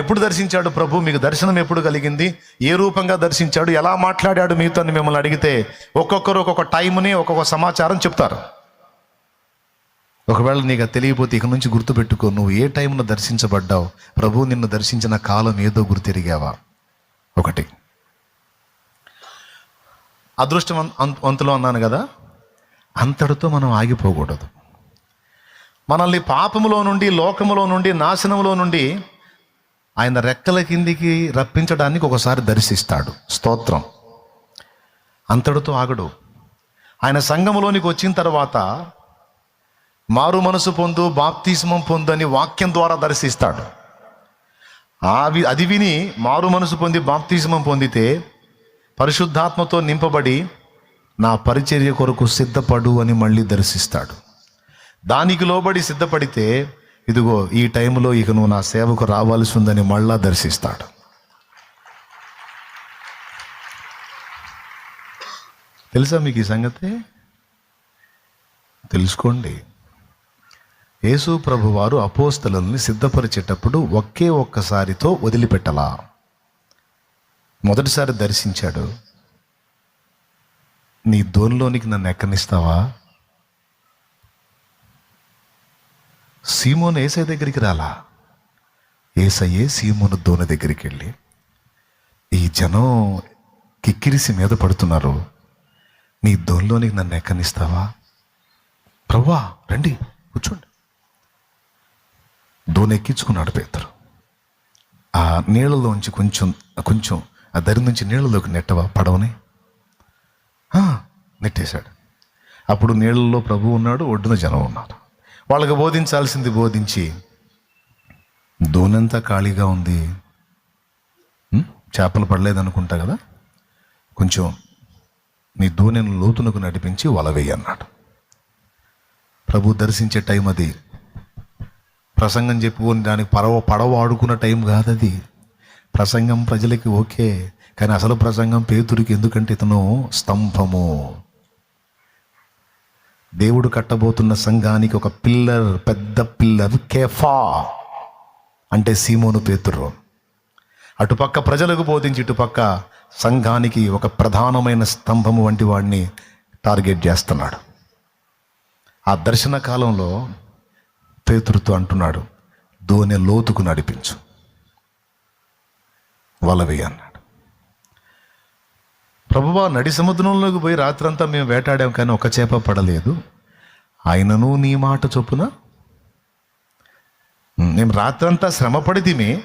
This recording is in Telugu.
ఎప్పుడు దర్శించాడు ప్రభు? మీకు దర్శనం ఎప్పుడు కలిగింది? ఏ రూపంగా దర్శించాడు? ఎలా మాట్లాడాడు మీతో మిమ్మల్ని అడిగితే ఒక్కొక్కరు ఒక్కొక్క టైంని ఒక్కొక్క సమాచారం చెప్తారు. ఒకవేళ నీకు తెలియపోతే ఇక నుంచి గుర్తుపెట్టుకో నువ్వు ఏ టైంలో దర్శించబడ్డావు? ప్రభు నిన్ను దర్శించిన కాలం ఏదో గుర్తిరిగావా? ఒకటి. అదృష్టం అంతలో అన్నాను కదా? అంతటితో మనం ఆగిపోకూడదు. మనల్ని పాపములో నుండి లోకములో నుండి నాశనములో నుండి ఆయన రెక్కల కిందికి రప్పించడానికి ఒకసారి దర్శిస్తాడు. స్తోత్రం. అంతటితో ఆగడు. ఆయన సంఘములోనికి వచ్చిన తర్వాత మారు మనసు పొందు బాప్తిస్మం పొందు అని వాక్యం ద్వారా దర్శిస్తాడు. అవి అది విని మారు మనసు పొంది బాప్తిస్మం పొందితే పరిశుద్ధాత్మతో నింపబడి నా పరిచర్య కొరకు సిద్ధపడు అని మళ్ళీ దర్శిస్తాడు. దానికి లోబడి సిద్ధపడితే ఇదిగో ఈ టైంలో ఇక నువ్వు నా సేవకు రావాల్సి ఉందని మళ్ళా దర్శిస్తాడు. తెలుసా మీకు ఈ సంగతి? తెలుసుకోండి. యేసు ప్రభు వారు అపోస్తలని సిద్ధపరిచేటప్పుడు ఒకే ఒక్కసారితో వదిలిపెట్టలా. మొదటిసారి దర్శించాడు. నీ దోనిలోనికి నన్ను ఎక్కనిస్తావా? సీమోను ఏసై దగ్గరికి రాలా? ఏసయ్యే సీమోను దోని దగ్గరికి వెళ్ళి ఈ జనం కిక్కిరిసి మీద పడుతున్నారు. నీ దోనిలోనికి నన్ను ఎక్కనిస్తావా? ప్రవ్వా రండి కూర్చోండి. దోని ఎక్కించుకున్నాడు పేతురు. ఆ నీళ్ళలోంచి కొంచెం కొంచెం ఆ దరి నుంచి నీళ్ళలోకి నెట్టవా పడవని? నెట్టేశాడు. అప్పుడు నీళ్ళలో ప్రభు ఉన్నాడు ఒడ్డున జనం ఉన్నారు. వాళ్ళకి బోధించాల్సింది బోధించి దోనంతా ఖాళీగా ఉంది. చేపలు పడలేదనుకుంటా కదా? కొంచెం నీ దోణిని లోతునకు నడిపించి వలవేయి అన్నాడు. ప్రభు దర్శించే టైం అది. ప్రసంగం చెప్పుకొని దానికి పడవ పడవ ఆడుకున్న టైం కాదు అది ప్రసంగం ప్రజలకి ఓకే కానీ అసలు ప్రసంగం పేతురికి ఎందుకంటే ఇతను స్తంభము. దేవుడు కట్టబోతున్న సంఘానికి ఒక పిల్లర్ పెద్ద పిల్లర్ కేఫా అంటే సీమోను పేతుర్రు అటుపక్క ప్రజలకు బోధించి ఇటుపక్క సంఘానికి ఒక ప్రధానమైన స్తంభము వంటి వాడిని టార్గెట్ చేస్తున్నాడు. ఆ దర్శన కాలంలో పేతురుతో అంటున్నాడు దోనె లోతుకు నడిపించు. వలవి అన్నాడు. ప్రభువా నడి సముద్రంలోకి పోయి రాత్రంతా మేము వేటాడాం కానీ ఒక చేప పడలేదు. ఆయనను నీ మాట చొప్పున? మేము రాత్రంతా శ్రమపడితిమే